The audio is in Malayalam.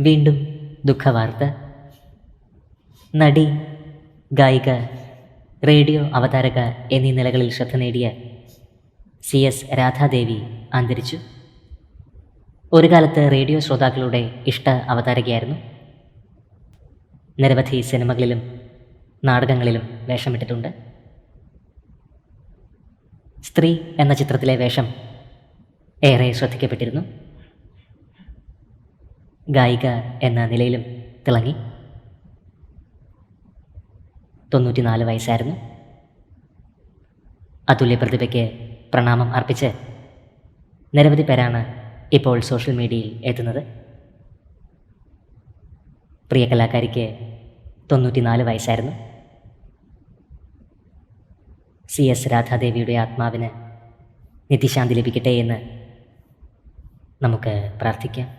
വീണ്ടും ദുഃഖവാർത്ത. നടി ഗായിക റേഡിയോ അവതാരക എന്നീ നിലകളിൽ ശ്രദ്ധ നേടിയ സി എസ് രാധാദേവി അന്തരിച്ചു. ഒരു കാലത്ത് റേഡിയോ ശ്രോതാക്കളുടെ ഇഷ്ട അവതാരകയായിരുന്നു. നിരവധി സിനിമകളിലും നാടകങ്ങളിലും വേഷമിട്ടിട്ടുണ്ട്. സ്ത്രീ എന്ന ചിത്രത്തിലെ വേഷം ഏറെ ശ്രദ്ധിക്കപ്പെട്ടിരുന്നു. ഗായിക എന്ന നിലയിലും തിളങ്ങി. തൊണ്ണൂറ്റിനാല് വയസ്സായിരുന്നു. അതുല്യ പ്രതിഭയ്ക്ക് പ്രണാമം അർപ്പിച്ച് നിരവധി പേരാണ് ഇപ്പോൾ സോഷ്യൽ മീഡിയയിൽ എത്തുന്നത്. പ്രിയ കലാകാരിക്ക് തൊണ്ണൂറ്റിനാല് വയസ്സായിരുന്നു. സി എസ് രാധാദേവിയുടെ ആത്മാവിന് നിത്യശാന്തി ലഭിക്കട്ടെ എന്ന് നമുക്ക് പ്രാർത്ഥിക്കാം.